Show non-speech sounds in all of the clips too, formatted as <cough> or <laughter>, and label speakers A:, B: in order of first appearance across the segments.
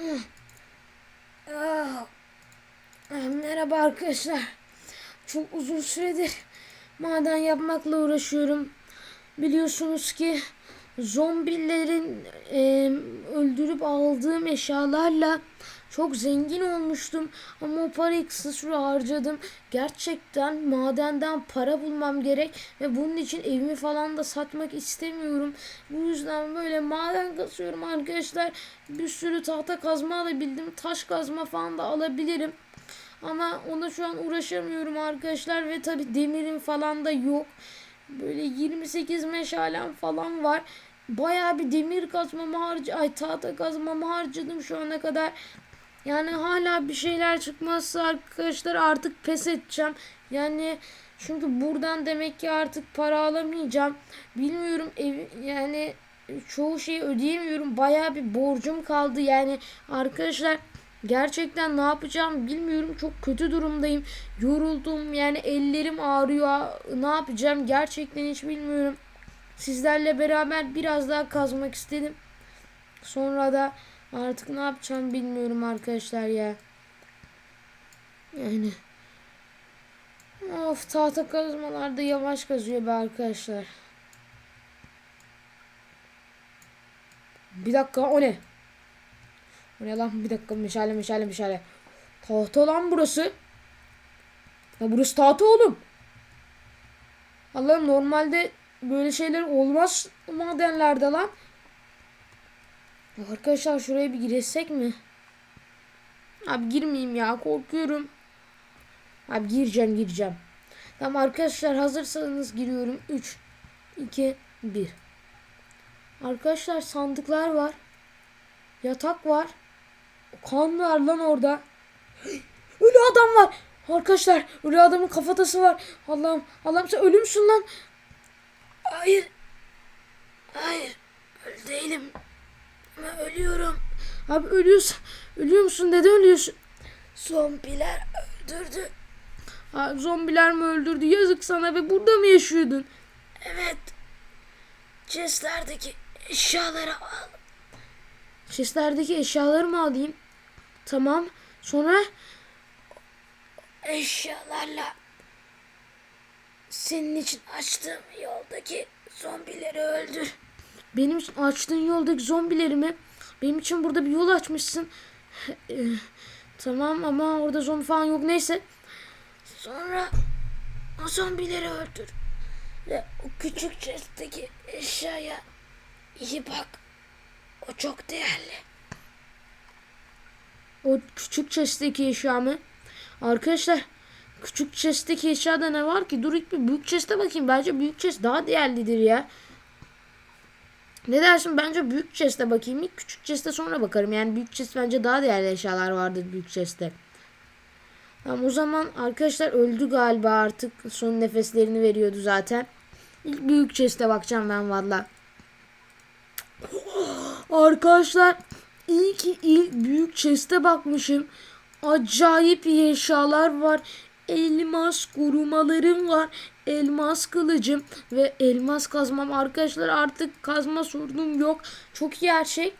A: Ah. Ah, Merhaba arkadaşlar. Çok uzun süredir maden yapmakla uğraşıyorum. Biliyorsunuz ki zombilerin e, öldürüp aldığım eşyalarla çok zengin olmuştum. Ama o parayı kısa süre harcadım. Gerçekten madenden para bulmam gerek. Ve bunun için evimi falan da satmak istemiyorum. Bu yüzden böyle maden kazıyorum arkadaşlar. Bir sürü tahta kazma alabildim. Taş kazma falan da alabilirim. Ama ona şu an uğraşamıyorum arkadaşlar. Ve tabi demirim falan da yok. Böyle 28 meşalem falan var. Bayağı bir demir kazmamı harc ay tahta kazmamı harcadım şu ana kadar. Yani hala bir şeyler çıkmazsa arkadaşlar artık pes edeceğim. Yani çünkü buradan demek ki artık para alamayacağım. Bilmiyorum ev yani çoğu şeyi ödeyemiyorum. Bayağı bir borcum kaldı. Yani arkadaşlar gerçekten ne yapacağım bilmiyorum. Çok kötü durumdayım. Yoruldum. Yani ellerim ağrıyor. Ne yapacağım gerçekten hiç bilmiyorum. Sizlerle beraber biraz daha kazmak istedim. Sonra da artık ne yapacağım bilmiyorum arkadaşlar ya. Yani Of tahta kazmalar da yavaş kazıyor be arkadaşlar. Bir dakika o ne? O ne lan bir dakika meşale meşale meşale. Tahta lan burası. Ya burası tahta oğlum. Allah'ım normalde böyle şeyler olmaz madenlerde lan. Arkadaşlar şuraya bir girsek mi? Abi girmeyeyim ya korkuyorum. Abi gireceğim gireceğim. Tamam arkadaşlar hazırsanız giriyorum. 3, 2, 1. Arkadaşlar sandıklar var. Yatak var. Kan var lan orada. <gasps> Ölü adam var. Arkadaşlar ölü adamın kafatası var. Allah'ım Allah'ım sen ölü müsün lan? Hayır. Hayır. Öl değilim. Ölüyorum. Abi ölüyorsun. Ölüyor musun? Neden ölüyorsun? Zombiler öldürdü. Ha, zombiler mi öldürdü? Yazık sana ve burada mı yaşıyordun? Evet. Chestlerdeki eşyaları al. Chestlerdeki eşyaları mı alayım? Tamam. Sonra eşyalarla senin için açtığım yoldaki zombileri öldür. Benim açtığın yoldaki zombileri mi? Benim için burada bir yol açmışsın. <laughs> Ee, tamam ama orada zombi falan yok. Neyse. Sonra o zombileri öldür. Ve o küçük chest'teki eşyaya iyi bak. O çok değerli. O küçük chest'teki eşya mı? Arkadaşlar küçük chest'teki eşyada ne var ki? Dur ilk bir büyük chest'e bakayım. Bence büyük chest daha değerlidir ya. Ne dersin? Bence büyük chest'e bakayım. İlk küçük chest'e sonra bakarım. Yani büyük chest bence daha değerli eşyalar vardır büyük chest'te. Tamam o zaman arkadaşlar öldü galiba artık. Son nefeslerini veriyordu zaten. İlk büyük chest'e bakacağım ben valla. <gasps> Arkadaşlar iyi ki ilk büyük chest'e bakmışım. Acayip iyi eşyalar var. Elmas korumalarım var. Elmas kılıcım ve elmas kazmam. Arkadaşlar artık kazma sorunum yok. Çok iyi her şey.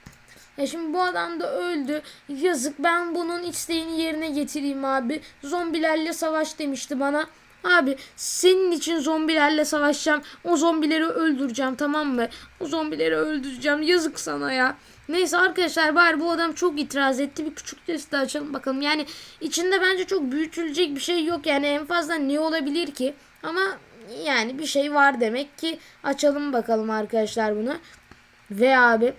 A: Ya şimdi bu adam da öldü. Yazık ben bunun isteğini yerine getireyim abi. Zombilerle savaş demişti bana. Abi senin için zombilerle savaşacağım. O zombileri öldüreceğim tamam mı? O zombileri öldüreceğim. Yazık sana ya. Neyse arkadaşlar bari bu adam çok itiraz etti. Bir küçük testi açalım bakalım. Yani içinde bence çok büyütülecek bir şey yok. Yani en fazla ne olabilir ki? Ama yani bir şey var demek ki. Açalım bakalım arkadaşlar bunu. Ve abi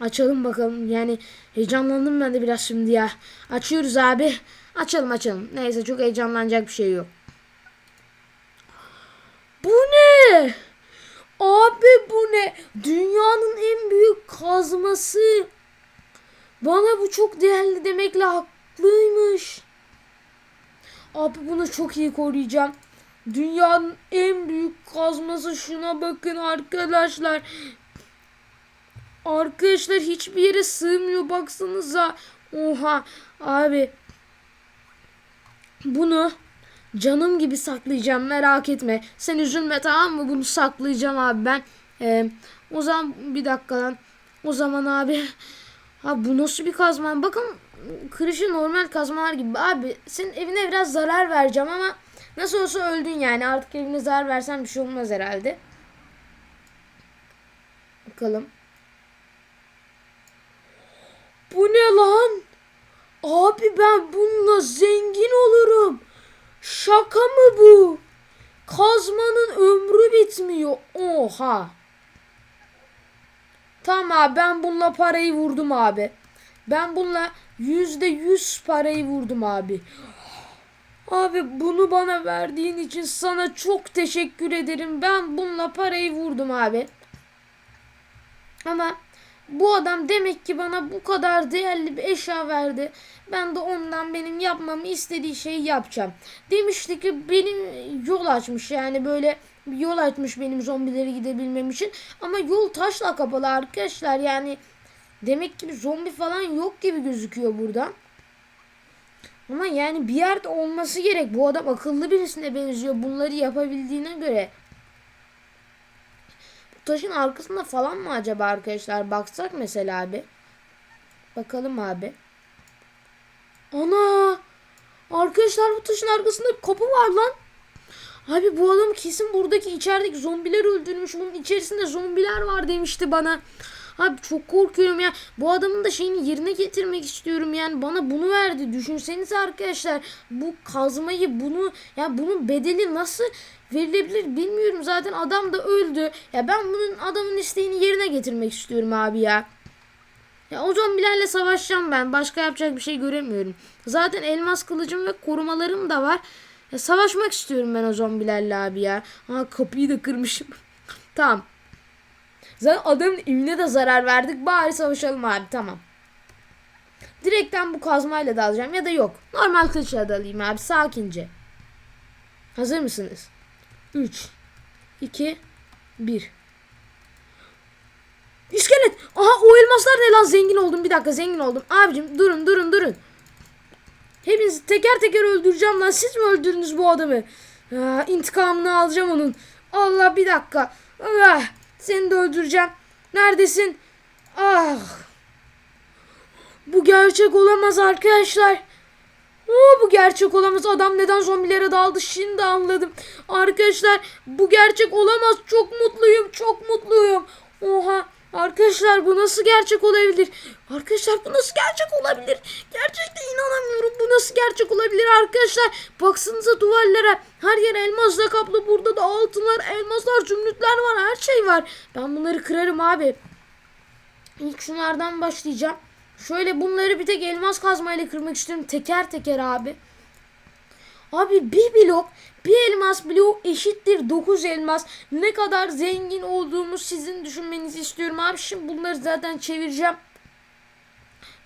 A: açalım bakalım. Yani heyecanlandım ben de biraz şimdi ya. Açıyoruz abi. Açalım açalım. Neyse çok heyecanlanacak bir şey yok. Bu ne? Abi bu ne? Dünyanın en büyük kazması. Bana bu çok değerli demekle haklıymış. Abi bunu çok iyi koruyacağım. Dünyanın en büyük kazması şuna bakın arkadaşlar. Arkadaşlar hiçbir yere sığmıyor baksanıza. Oha abi. Bunu canım gibi saklayacağım merak etme. Sen üzülme tamam mı? Bunu saklayacağım abi ben. Ee, o zaman bir dakika lan. O zaman abi Ha bu nasıl bir kazma? Bakın kırışı normal kazmalar gibi. Abi senin evine biraz zarar vereceğim ama nasıl olsa öldün yani. Artık evine zarar versen bir şey olmaz herhalde. Bakalım. Bu ne lan? Abi ben bununla zengin olurum. Şaka mı bu? Kazmanın ömrü bitmiyor. Oha. Tamam abi ben bununla parayı vurdum abi. Ben bununla yüzde yüz parayı vurdum abi. Abi bunu bana verdiğin için sana çok teşekkür ederim. Ben bununla parayı vurdum abi. Ama bu adam demek ki bana bu kadar değerli bir eşya verdi. Ben de ondan benim yapmamı istediği şeyi yapacağım. Demişti ki benim yol açmış yani böyle yol açmış benim zombileri gidebilmem için. Ama yol taşla kapalı arkadaşlar yani demek ki zombi falan yok gibi gözüküyor buradan. Ama yani bir yerde olması gerek. Bu adam akıllı birisine benziyor bunları yapabildiğine göre. Bu taşın arkasında falan mı acaba arkadaşlar? Baksak mesela abi. Bakalım abi. Ana! Arkadaşlar bu taşın arkasında kapı var lan. Abi bu adam kesin buradaki içerideki zombiler öldürmüş. Bunun içerisinde zombiler var demişti bana. Abi çok korkuyorum ya. Bu adamın da şeyini yerine getirmek istiyorum. Yani bana bunu verdi. Düşünsenize arkadaşlar. Bu kazmayı bunu ya bunun bedeli nasıl verilebilir bilmiyorum. Zaten adam da öldü. Ya ben bunun adamın isteğini yerine getirmek istiyorum abi ya. Ya o zombilerle savaşacağım ben. Başka yapacak bir şey göremiyorum. Zaten elmas kılıcım ve korumalarım da var. Ya savaşmak istiyorum ben o zombilerle abi ya. Ha kapıyı da kırmışım. <laughs> tamam. Zaten adamın evine de zarar verdik. Bari savaşalım abi tamam. Direkten bu kazmayla da alacağım ya da yok. Normal kılıçla da alayım abi sakince. Hazır mısınız? 3 2 1 İskelet. Aha o elmaslar ne lan zengin oldum. Bir dakika zengin oldum. Abicim durun durun durun. Hepinizi teker teker öldüreceğim lan. Siz mi öldürdünüz bu adamı? Aa, intikamını alacağım onun. Allah bir dakika. Allah. Seni de öldüreceğim. Neredesin? Ah. Bu gerçek olamaz arkadaşlar. Oo, bu gerçek olamaz. Adam neden zombilere daldı şimdi anladım. Arkadaşlar bu gerçek olamaz. Çok mutluyum. Çok mutluyum. Oha. Arkadaşlar bu nasıl gerçek olabilir? Arkadaşlar bu nasıl gerçek olabilir? Gerçekten inanamıyorum. Bu nasıl gerçek olabilir arkadaşlar? Baksanıza duvarlara. Her yer elmasla kaplı. Burada da altınlar, elmaslar, zümrütler var. Her şey var. Ben bunları kırarım abi. İlk şunlardan başlayacağım. Şöyle bunları bir tek elmas kazmayla kırmak istiyorum. Teker teker abi. Abi bir blok bir elmas bloğu eşittir 9 elmas. Ne kadar zengin olduğumu sizin düşünmenizi istiyorum abi. Şimdi bunları zaten çevireceğim.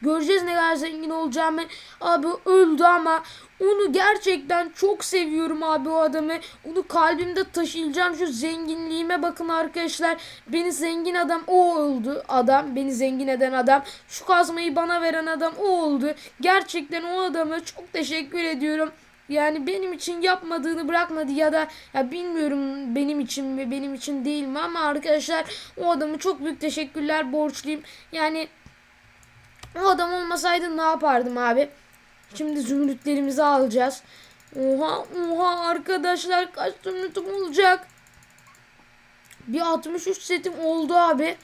A: Göreceğiz ne kadar zengin olacağımı. Abi öldü ama onu gerçekten çok seviyorum abi o adamı. Onu kalbimde taşıyacağım. Şu zenginliğime bakın arkadaşlar. Beni zengin adam o oldu. Adam beni zengin eden adam. Şu kazmayı bana veren adam o oldu. Gerçekten o adama çok teşekkür ediyorum. Yani benim için yapmadığını bırakmadı ya da ya bilmiyorum benim için mi benim için değil mi ama arkadaşlar o adamı çok büyük teşekkürler borçluyum. Yani o adam olmasaydı ne yapardım abi? Şimdi zümrütlerimizi alacağız. Oha oha arkadaşlar kaç zümrütüm olacak? Bir 63 setim oldu abi.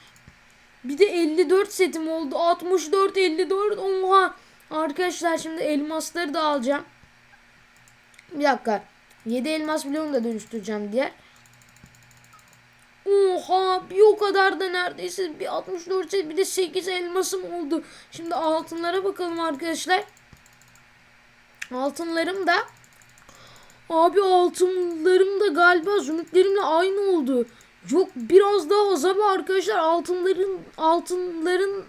A: Bir de 54 setim oldu. 64 54 oha. Arkadaşlar şimdi elmasları da alacağım. Bir dakika. 7 elmas bloğunu da dönüştüreceğim diğer. Oha bir o kadar da neredeyse bir 64 bir de 8 elmasım oldu. Şimdi altınlara bakalım arkadaşlar. Altınlarım da Abi altınlarım da galiba zümrütlerimle aynı oldu. Yok biraz daha az ama arkadaşlar altınların altınların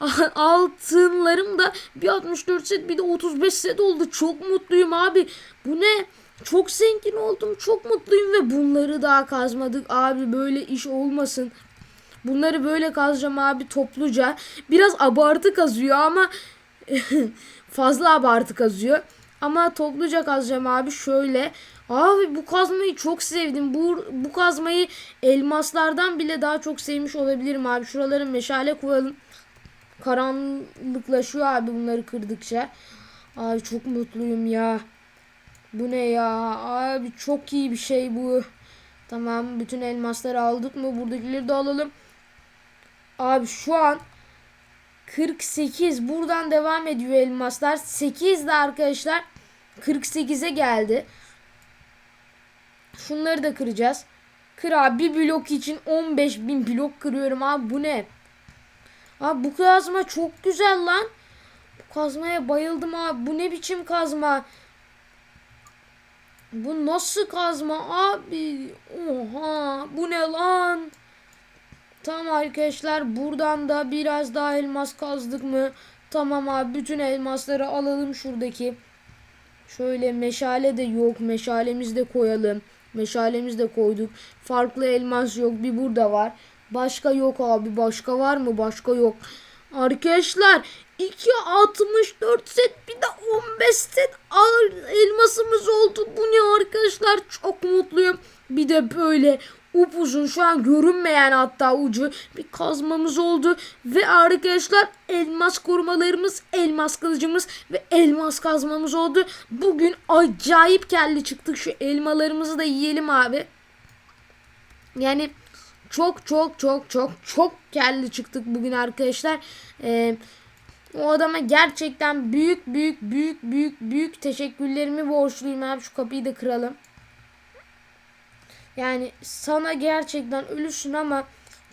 A: <laughs> altınlarım da bir 64 set bir de 35 set oldu. Çok mutluyum abi. Bu ne? Çok zengin oldum. Çok mutluyum ve bunları daha kazmadık. Abi böyle iş olmasın. Bunları böyle kazacağım abi topluca. Biraz abartı kazıyor ama <laughs> fazla abartı kazıyor. Ama topluca kazacağım abi şöyle. Abi bu kazmayı çok sevdim. Bu, bu kazmayı elmaslardan bile daha çok sevmiş olabilirim abi. Şuraları meşale koyalım. karanlıklaşıyor abi bunları kırdıkça. Abi çok mutluyum ya. Bu ne ya? Abi çok iyi bir şey bu. Tamam bütün elmasları aldık mı? Buradakileri de alalım. Abi şu an 48 buradan devam ediyor elmaslar. 8 de arkadaşlar 48'e geldi. Şunları da kıracağız. Kır abi bir blok için 15 bin blok kırıyorum abi bu ne? Abi bu kazma çok güzel lan. Bu kazmaya bayıldım abi. Bu ne biçim kazma? Bu nasıl kazma abi? Oha bu ne lan? Tamam arkadaşlar buradan da biraz daha elmas kazdık mı? Tamam abi bütün elmasları alalım şuradaki. Şöyle meşale de yok. Meşalemizi de koyalım. Meşalemizi de koyduk. Farklı elmas yok. Bir burada var. Başka yok abi. Başka var mı? Başka yok. Arkadaşlar 2.64 set bir de 15 set elmasımız oldu. Bu ne arkadaşlar? Çok mutluyum. Bir de böyle upuzun şu an görünmeyen hatta ucu bir kazmamız oldu. Ve arkadaşlar elmas korumalarımız, elmas kılıcımız ve elmas kazmamız oldu. Bugün acayip kelli çıktık. Şu elmalarımızı da yiyelim abi. Yani çok çok çok çok çok kelli çıktık bugün arkadaşlar. Ee, o adama gerçekten büyük büyük büyük büyük büyük teşekkürlerimi borçluyum abi. Şu kapıyı da kıralım. Yani sana gerçekten ölüsün ama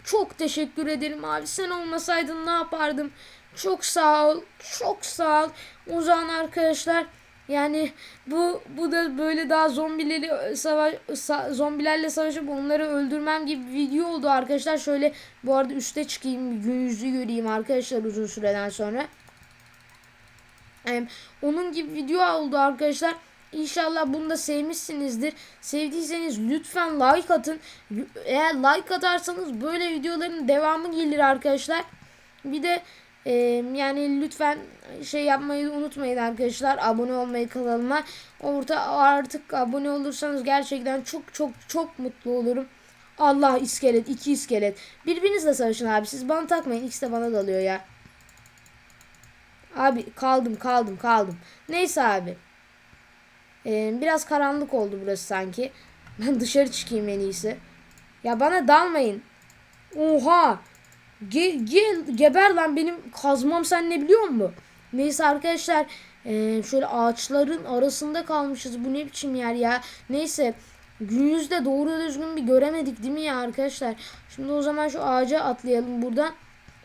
A: çok teşekkür ederim abi. Sen olmasaydın ne yapardım? Çok sağ ol. Çok sağ ol. O zaman arkadaşlar yani bu bu da böyle daha zombileri savaş sa- zombilerle savaşıp onları öldürmem gibi bir video oldu arkadaşlar. Şöyle bu arada üste çıkayım gün yüzü göreyim arkadaşlar uzun süreden sonra. Ee, onun gibi video oldu arkadaşlar. İnşallah bunu da sevmişsinizdir. Sevdiyseniz lütfen like atın. Eğer like atarsanız böyle videoların devamı gelir arkadaşlar. Bir de e, yani lütfen şey yapmayı unutmayın arkadaşlar. Abone olmayı kanalıma. Orta artık abone olursanız gerçekten çok çok çok mutlu olurum. Allah iskelet, iki iskelet. Birbirinizle savaşın abi. Siz bana takmayın. İkisi de bana dalıyor ya. Abi kaldım kaldım kaldım. Neyse abi. Ee, biraz karanlık oldu burası sanki. Ben dışarı çıkayım en iyisi. Ya bana dalmayın. Oha. Gel, gel geber lan benim kazmam sen ne biliyor musun? Neyse arkadaşlar ee, şöyle ağaçların arasında kalmışız. Bu ne biçim yer ya. Neyse günümüzde doğru düzgün bir göremedik değil mi ya arkadaşlar? Şimdi o zaman şu ağaca atlayalım buradan.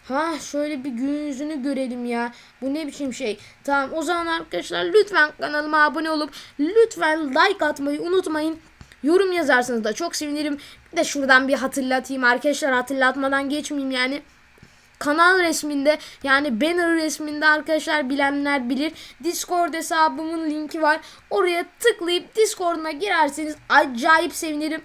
A: Ha şöyle bir gün yüzünü görelim ya. Bu ne biçim şey. Tamam o zaman arkadaşlar lütfen kanalıma abone olup lütfen like atmayı unutmayın. Yorum yazarsanız da çok sevinirim. Bir de şuradan bir hatırlatayım arkadaşlar hatırlatmadan geçmeyeyim yani. Kanal resminde yani banner resminde arkadaşlar bilenler bilir. Discord hesabımın linki var. Oraya tıklayıp Discord'una girerseniz acayip sevinirim.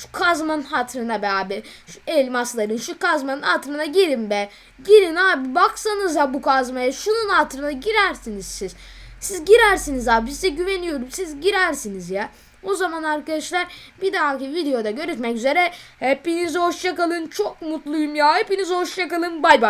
A: Şu kazmanın hatırına be abi. Şu elmasların şu kazmanın hatırına girin be. Girin abi baksanıza bu kazmaya. Şunun hatırına girersiniz siz. Siz girersiniz abi size güveniyorum. Siz girersiniz ya. O zaman arkadaşlar bir dahaki videoda görüşmek üzere. Hepinize hoşçakalın. Çok mutluyum ya. Hepinize hoşçakalın. Bay bay.